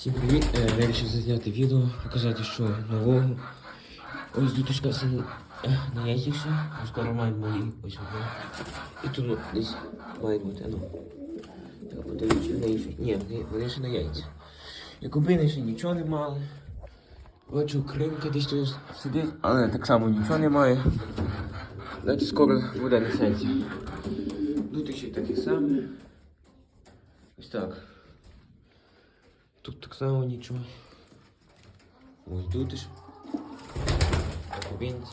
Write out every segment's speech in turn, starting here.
Всім привіт! Е, Вирішив зазняти відео, показати, що нового. Ось діточка все на яйцях, скоро мають мої ось одне. І тут ну, десь мають бути, ну. Я подивлюсь, чи в неї ще. Ні, вони- вони ще на яйця. Якубини ще нічого не мали. Бачу, кримка десь тут сидить, але так само нічого немає. Значить, скоро буде несеться. Тут ще таке саме. Ось так. Так нічого. Ось тут ж. Так, кубинці.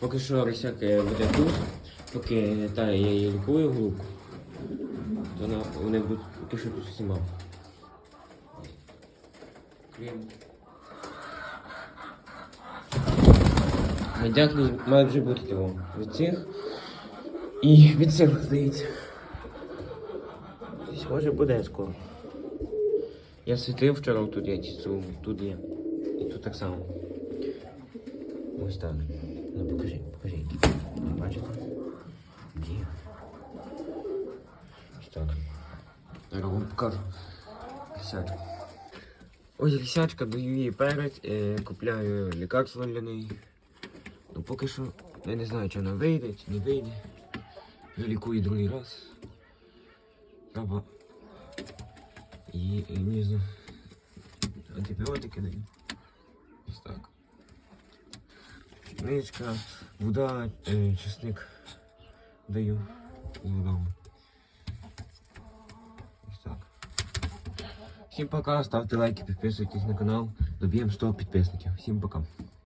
Поки що всяке буде тут, поки та я її лікую глубку, то вона, вони будуть поки що тут всіма. Крім. Медяк має вже бути того. Від цих і від цих, здається. Десь може буде скоро. Я світив вчора тут є цю, тут є. І тут так само. Ось так. Ну покажи, покажи. Бачите? Є. Ось так. Зараз вам покажу. Лисячку. Ось лисячка, даю їй перець, е, купляю лікарство для неї. Ну поки що я не знаю, чи вона вийде, чи не вийде. Я лікую другий раз. Треба і, і не знаю, антибіотики даю. Ось так. Чорничка, вода, е, чесник даю і вдома. Ось так. Всім пока, ставте лайки, підписуйтесь на канал. Доб'ємо 100 підписників. Всім пока.